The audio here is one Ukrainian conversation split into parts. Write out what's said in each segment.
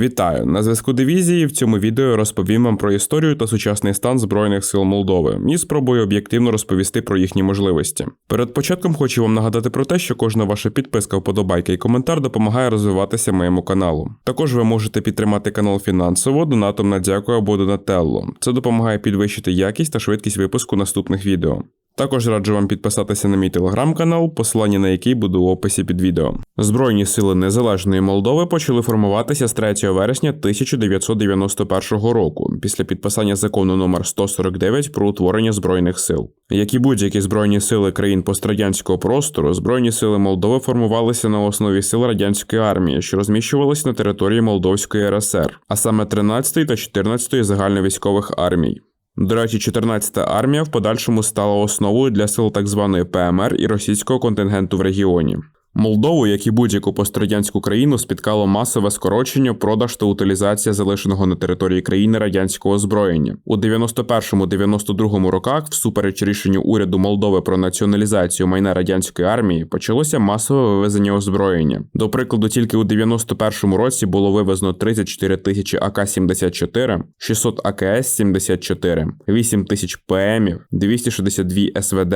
Вітаю! На зв'язку дивізії. В цьому відео розповім вам про історію та сучасний стан Збройних сил Молдови і спробую об'єктивно розповісти про їхні можливості. Перед початком хочу вам нагадати про те, що кожна ваша підписка, вподобайка і коментар допомагає розвиватися моєму каналу. Також ви можете підтримати канал фінансово, донатом на дякую або донателло. Це допомагає підвищити якість та швидкість випуску наступних відео. Також раджу вам підписатися на мій телеграм-канал, посилання на який буде у описі під відео. Збройні сили Незалежної Молдови почали формуватися з 3 вересня 1991 року після підписання закону номер 149 про утворення збройних сил. Як і будь-які збройні сили країн пострадянського простору, збройні сили Молдови формувалися на основі сил радянської армії, що розміщувалися на території Молдовської РСР, а саме 13 та 14 загальновійськових армій. До речі, 14-та армія в подальшому стала основою для сил так званої ПМР і російського контингенту в регіоні. Молдову, як і будь-яку пострадянську країну, спіткало масове скорочення, продаж та утилізація залишеного на території країни радянського озброєння. У 91-92 роках, всупереч рішенню уряду Молдови про націоналізацію майна радянської армії, почалося масове вивезення озброєння. До прикладу, тільки у 91 році було вивезено 34 тисячі АК-74, 600 АКС-74, 8 тисяч ПМів, 262 СВД.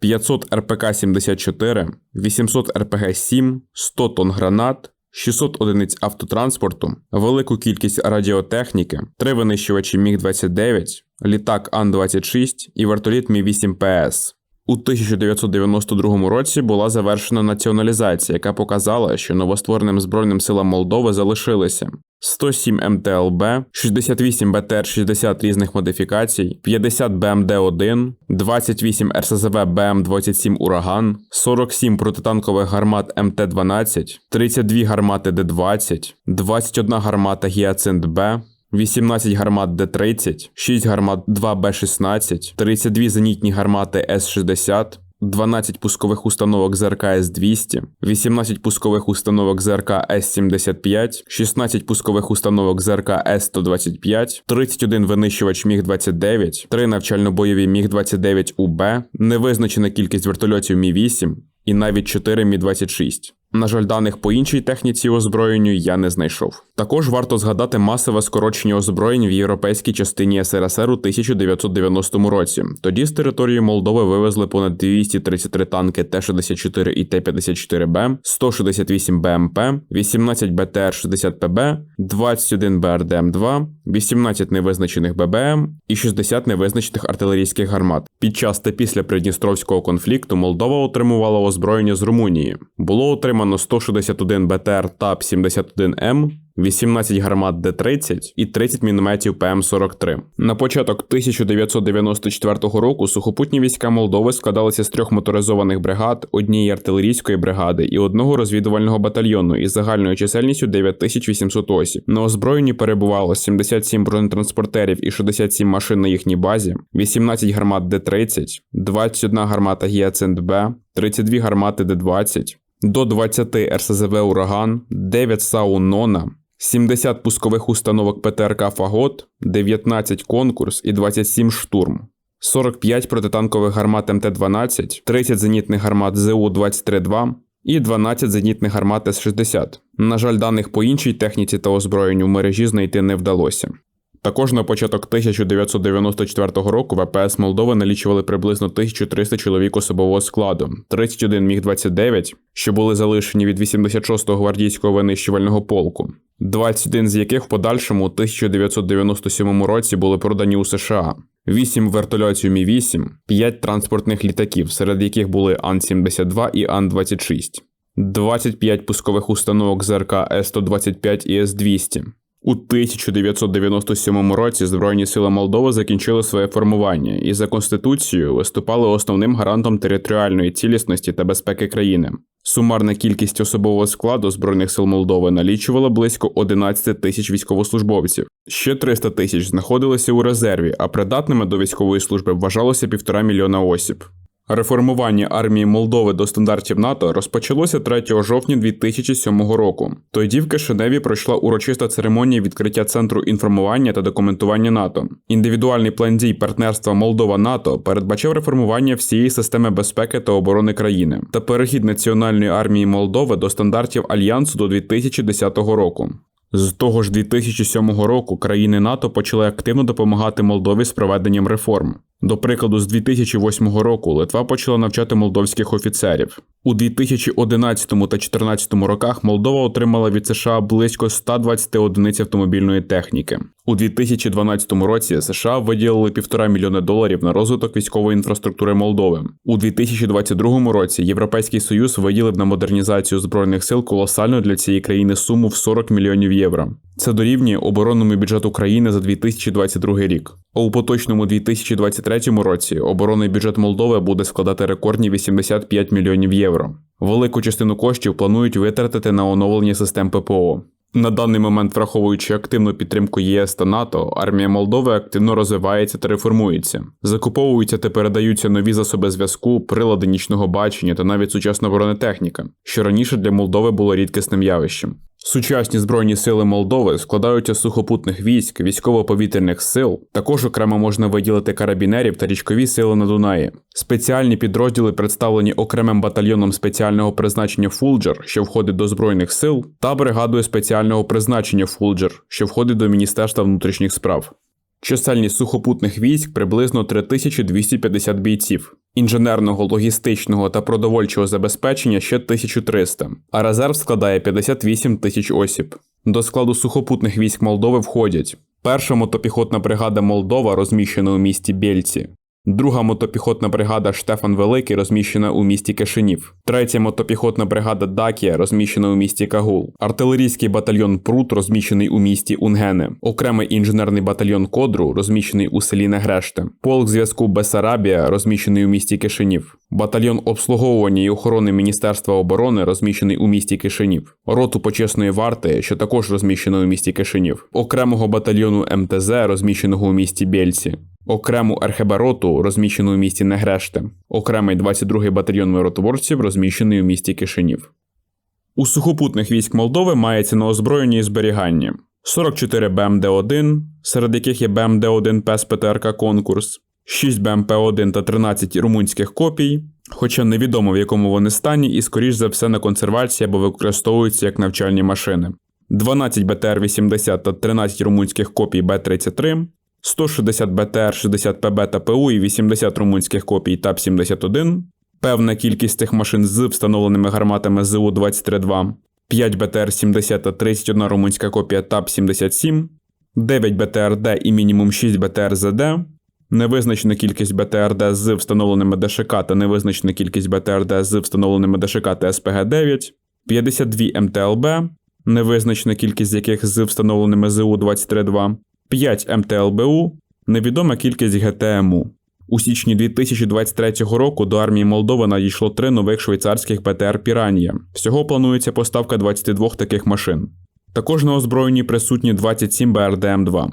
500 РПК-74, 800 РПГ-7, 100 тонн гранат, 600 одиниць автотранспорту, велику кількість радіотехніки, три винищувачі Міг-29, літак Ан-26 і вертоліт Мі-8 ПС. У 1992 році була завершена націоналізація, яка показала, що новоствореним Збройним силам Молдови залишилися 107 МТЛБ, 68 БТР-60 різних модифікацій, 50 БМД-1, 28 РСЗВ БМ-27 Ураган, 47 протитанкових гармат МТ-12, 32 гармати Д-20, 21 гармата Гіацинт Б, 18 гармат Д-30, 6 гармат 2Б-16, 32 зенітні гармати С-60, 12 пускових установок ЗРК С-200, 18 пускових установок ЗРК С-75, 16 пускових установок ЗРК С-125, 31 винищувач Міг-29, 3 навчально-бойові Міг-29УБ, невизначена кількість вертольотів Мі-8 і навіть 4 Мі-26. На жаль, даних по іншій техніці озброєнню я не знайшов. Також варто згадати масове скорочення озброєнь в європейській частині СРСР у 1990 році. Тоді з території Молдови вивезли понад 233 танки Т-64 і Т-54Б, 168 БМП, 18 БТР-60ПБ, 21 БРДМ-2, 18 невизначених ББМ і 60 невизначених артилерійських гармат. Під час та після Придністровського конфлікту Молдова отримувала озброєння з Румунії. Було отримано 161 БТР ТАП-71М, 18 гармат Д-30 і 30 мінометів ПМ-43. На початок 1994 року сухопутні війська Молдови складалися з трьох моторизованих бригад, однієї артилерійської бригади і одного розвідувального батальйону із загальною чисельністю 9800 осіб. На озброєнні перебувало 77 бронетранспортерів і 67 машин на їхній базі, 18 гармат Д-30, 21 гармата Гіацинт Б, 32 гармати Д-20, до 20 РСЗВ Ураган, 9 САУ Нона, 70 пускових установок ПТРК Фагот, 19 конкурс і 27 штурм. 45 протитанкових гармат МТ-12, 30 зенітних гармат ЗУ-23-2 і 12 зенітних гармат С-60. На жаль, даних по іншій техніці та озброєнню в мережі знайти не вдалося. Також на початок 1994 року ВПС Молдови налічували приблизно 1300 чоловік особового складу, 31 Міг-29, що були залишені від 86-го гвардійського винищувального полку, 21 з яких в подальшому у 1997 році були продані у США, 8 вертольотів Мі-8, 5 транспортних літаків, серед яких були Ан-72 і Ан-26, 25 пускових установок ЗРК С-125 і С-200. У 1997 році Збройні сили Молдови закінчили своє формування і за конституцією виступали основним гарантом територіальної цілісності та безпеки країни. Сумарна кількість особового складу Збройних сил Молдови налічувала близько 11 тисяч військовослужбовців. Ще 300 тисяч знаходилися у резерві, а придатними до військової служби вважалося півтора мільйона осіб. Реформування армії Молдови до стандартів НАТО розпочалося 3 жовтня 2007 року. Тоді в Кишиневі пройшла урочиста церемонія відкриття центру інформування та документування НАТО. Індивідуальний план дій партнерства Молдова НАТО передбачав реформування всієї системи безпеки та оборони країни та перехід національної армії Молдови до стандартів альянсу до 2010 року. З того ж 2007 року країни НАТО почали активно допомагати Молдові з проведенням реформ. До прикладу, з 2008 року Литва почала навчати молдовських офіцерів. У 2011 та 2014 роках Молдова отримала від США близько 120 одиниць автомобільної техніки. У 2012 році США виділили півтора мільйони доларів на розвиток військової інфраструктури Молдови. У 2022 році Європейський Союз виділив на модернізацію збройних сил колосальну для цієї країни суму в 40 мільйонів євро. Це дорівнює оборонному бюджету країни за 2022 рік. А у поточному 2023 році оборонний бюджет Молдови буде складати рекордні 85 мільйонів євро. Велику частину коштів планують витратити на оновлення систем ППО. На даний момент, враховуючи активну підтримку ЄС та НАТО, армія Молдови активно розвивається та реформується. Закуповуються та передаються нові засоби зв'язку, прилади нічного бачення та навіть сучасна бронетехніка, що раніше для Молдови було рідкісним явищем. Сучасні збройні сили Молдови складаються з сухопутних військ, військово-повітряних сил. Також окремо можна виділити карабінерів та річкові сили на Дунаї. Спеціальні підрозділи представлені окремим батальйоном спеціального призначення Фулджер, що входить до збройних сил, та бригадою спеціального призначення Фулджер, що входить до Міністерства внутрішніх справ. Чисельність сухопутних військ приблизно 3250 бійців, інженерного, логістичного та продовольчого забезпечення ще 1300, а резерв складає 58 тисяч осіб. До складу сухопутних військ Молдови входять перша мотопіхотна бригада Молдова, розміщена у місті Бєльці, Друга мотопіхотна бригада Штефан Великий розміщена у місті Кишинів, третя мотопіхотна бригада Дакія розміщена у місті Кагул, артилерійський батальйон Прут розміщений у місті Унгене, окремий інженерний батальйон Кодру розміщений у селі Негреште, полк зв'язку Бесарабія розміщений у місті Кишинів, батальйон обслуговування і охорони Міністерства оборони розміщений у місті Кишинів, роту почесної варти, що також розміщено у місті Кишинів, окремого батальйону МТЗ, розміщеного у місті Бєльці окрему архебароту, розміщену у місті Негреште, окремий 22-й батальйон миротворців, розміщений у місті Кишинів. У сухопутних військ Молдови мається на озброєнні і зберігання 44 БМД-1, серед яких є БМД-1 ПЕС ПТРК Конкурс, 6 БМП-1 та 13 румунських копій, хоча невідомо в якому вони стані і, скоріш за все, на консервації або використовуються як навчальні машини. 12 БТР-80 та 13 румунських копій Б-33, 160 БТР, 60 ПБ та ПУ і 80 румунських копій ТАП-71, певна кількість цих машин з встановленими гарматами ЗУ-23-2, 5 БТР-70 та 31 румунська копія ТАП-77, 9 БТРД і мінімум 6 БТР-ЗД, невизначена кількість БТРД з встановленими ДШК та невизначена кількість БТРД з встановленими ДШК та СПГ-9, 52 МТЛБ, невизначена кількість яких з встановленими ЗУ-23-2, 5 МТЛБУ, невідома кількість ГТМУ. У січні 2023 року до армії Молдови надійшло три нових швейцарських ПТР Піранія. Всього планується поставка 22 таких машин. Також на озброєнні присутні 27 БРДМ2.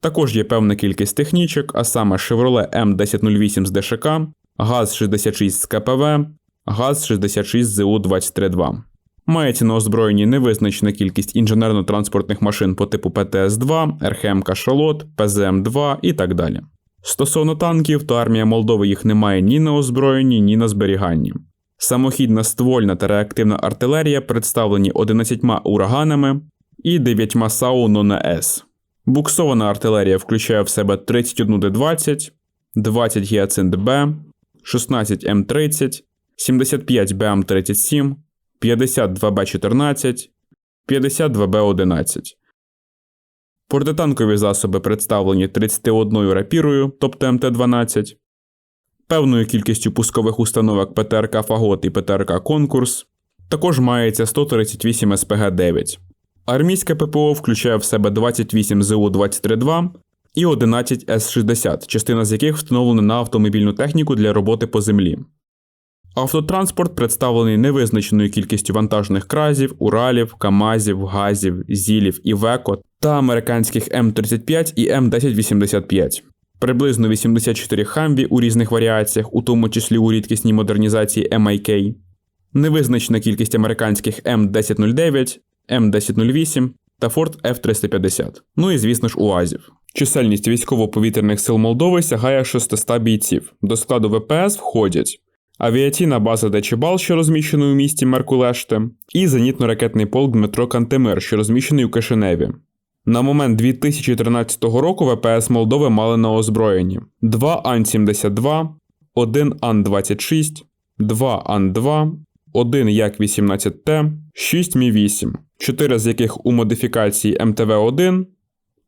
Також є певна кількість технічок, а саме Chevrolet М1008 з ДШК, ГАЗ-66 з КПВ, ГАЗ-66 з ЗУ-232. Мається на озброєнні невизначена кількість інженерно-транспортних машин по типу ПТС-2, РХМ Кашалот, ПЗМ-2 і так далі. Стосовно танків, то армія Молдови їх не має ні на озброєнні, ні на зберіганні. Самохідна ствольна та реактивна артилерія представлені 11 ураганами і 9 САУ на С. Буксована артилерія включає в себе 31 Д-20, 20 Гіацинт Б, 16 М30, 75 БМ-37. 52Б14, 52Б11. Протитанкові засоби представлені 31 рапірою, тобто МТ-12, певною кількістю пускових установок ПТРК Фагот і ПТРК Конкурс. Також мається 138 СПГ-9. Армійське ППО включає в себе 28 ЗУ-232 і 11 С-60, частина з яких встановлена на автомобільну техніку для роботи по землі. Автотранспорт представлений невизначеною кількістю вантажних кразів, уралів, камазів, газів, зілів і веко та американських М35 і М1085. Приблизно 84 хамві у різних варіаціях, у тому числі у рідкісній модернізації MIK, невизначена кількість американських М1009, М1008 та Ford F350. Ну і звісно ж УАЗів. Чисельність військово-повітряних сил Молдови сягає 600 бійців. До складу ВПС входять авіаційна база Дечебал, що розміщена у місті Меркулеште, і зенітно-ракетний полк Дмитро Кантемир, що розміщений у Кишиневі. На момент 2013 року ВПС Молдови мали на озброєнні 2 Ан-72, 1 Ан-26, 2 Ан-2, 1 Як-18Т, 6 Мі-8, 4 з яких у модифікації МТВ-1,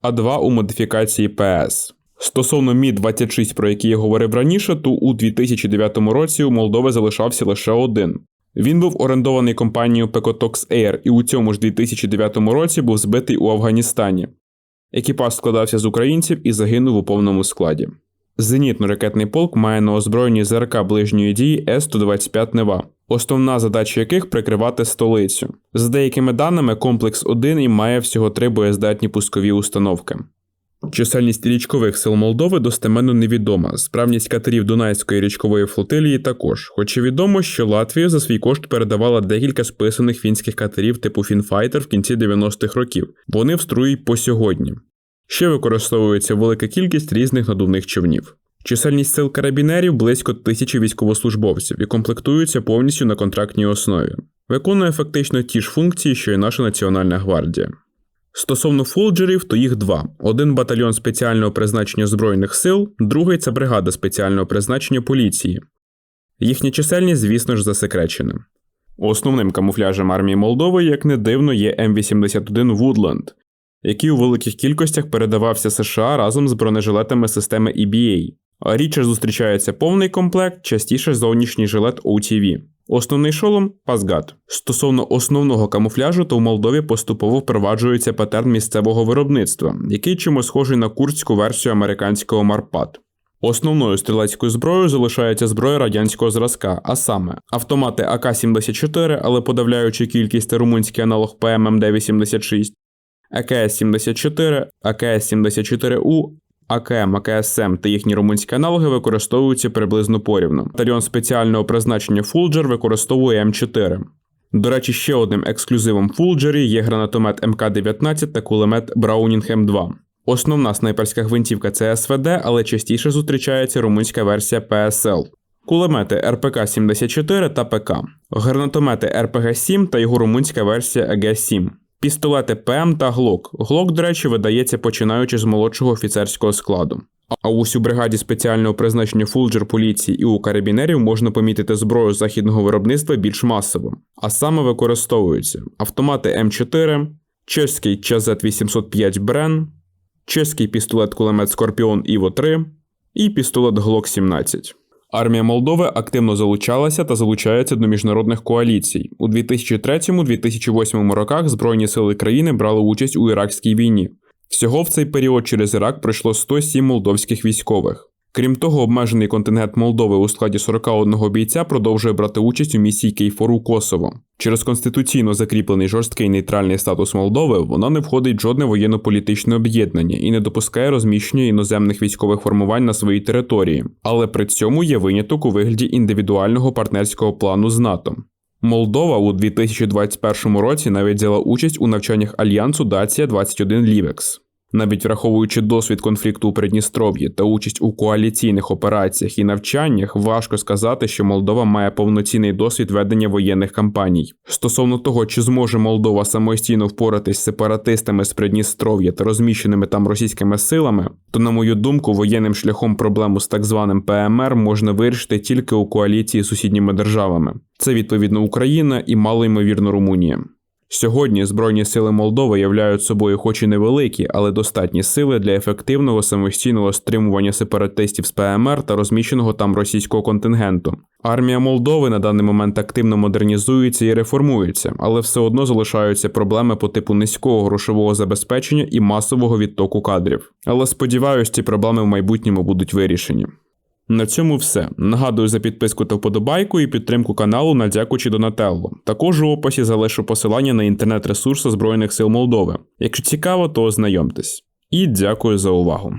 а 2 у модифікації ПС. Стосовно Мі-26, про який я говорив раніше, то у 2009 році у Молдови залишався лише один. Він був орендований компанією Pecotox Air і у цьому ж 2009 році був збитий у Афганістані. Екіпаж складався з українців і загинув у повному складі. Зенітно-ракетний полк має на озброєнні ЗРК ближньої дії С-125 Нева, основна задача яких прикривати столицю. За деякими даними, комплекс 1 і має всього три боєздатні пускові установки. Чисельність річкових сил Молдови достеменно невідома. Справність катерів Дунайської річкової флотилії також, хоч і відомо, що Латвія за свій кошт передавала декілька списаних фінських катерів типу Фінфайтер в кінці 90-х років. Вони в струї по сьогодні. Ще використовується велика кількість різних надувних човнів. Чисельність сил карабінерів близько тисячі військовослужбовців і комплектуються повністю на контрактній основі. Виконує фактично ті ж функції, що й наша Національна гвардія. Стосовно фолджерів, то їх два: один батальйон спеціального призначення Збройних сил, другий це бригада спеціального призначення поліції. Їхня чисельність, звісно ж, засекречена. Основним камуфляжем армії Молдови, як не дивно, є М81 Woodland, який у великих кількостях передавався США разом з бронежилетами системи EBA. Рідше зустрічається повний комплект, частіше зовнішній жилет OTV. Основний шолом Пазгат. Стосовно основного камуфляжу, то в Молдові поступово впроваджується патерн місцевого виробництва, який чимось схожий на курдську версію американського Марпат. Основною стрілецькою зброєю залишається зброя радянського зразка, а саме автомати АК-74, але подавляючи кількість румунський аналог ПММ-986, АКС-74, АКС-74У, АКМ, АКСМ та їхні румунські аналоги використовуються приблизно порівну. Батальйон спеціального призначення Фулджер використовує М4. До речі, ще одним ексклюзивом Фулджері є гранатомет МК-19 та кулемет Браунінг М2. Основна снайперська гвинтівка це СВД, але частіше зустрічається румунська версія ПСЛ. Кулемети РПК-74 та ПК, гранатомети РПГ-7 та його румунська версія ЕГ-7. Пістолети ПМ та Глок. Глок, до речі, видається починаючи з молодшого офіцерського складу. А ось у бригаді спеціального призначення Фулджер поліції і у карабінерів можна помітити зброю західного виробництва більш масово, а саме використовуються автомати М4, чеський ЧЗ-805 Брен, чеський пістолет-кулемет Скорпіон Іво 3 і пістолет Глок 17. Армія Молдови активно залучалася та залучається до міжнародних коаліцій. У 2003-2008 роках Збройні сили країни брали участь у іракській війні. Всього в цей період через Ірак пройшло 107 молдовських військових. Крім того, обмежений контингент Молдови у складі 41 бійця продовжує брати участь у місії Кейфору Косово. Через конституційно закріплений жорсткий нейтральний статус Молдови вона не входить в жодне воєнно-політичне об'єднання і не допускає розміщення іноземних військових формувань на своїй території, але при цьому є виняток у вигляді індивідуального партнерського плану з НАТО. Молдова у 2021 році навіть взяла участь у навчаннях альянсу Дація 21 Лівекс. Навіть враховуючи досвід конфлікту у Придністров'ї та участь у коаліційних операціях і навчаннях, важко сказати, що Молдова має повноцінний досвід ведення воєнних кампаній. Стосовно того, чи зможе Молдова самостійно впоратись з сепаратистами з Придністров'я та розміщеними там російськими силами, то, на мою думку, воєнним шляхом проблему з так званим ПМР можна вирішити тільки у коаліції з сусідніми державами. Це відповідно Україна і малоймовірно Румунія. Сьогодні Збройні сили Молдови являють собою, хоч і невеликі, але достатні сили для ефективного самостійного стримування сепаратистів з ПМР та розміщеного там російського контингенту. Армія Молдови на даний момент активно модернізується і реформується, але все одно залишаються проблеми по типу низького грошового забезпечення і масового відтоку кадрів. Але сподіваюся, ці проблеми в майбутньому будуть вирішені. На цьому все. Нагадую за підписку та вподобайку і підтримку каналу на дякуючи Донателло. Також у описі залишу посилання на інтернет-ресурси Збройних сил Молдови. Якщо цікаво, то ознайомтесь. І дякую за увагу.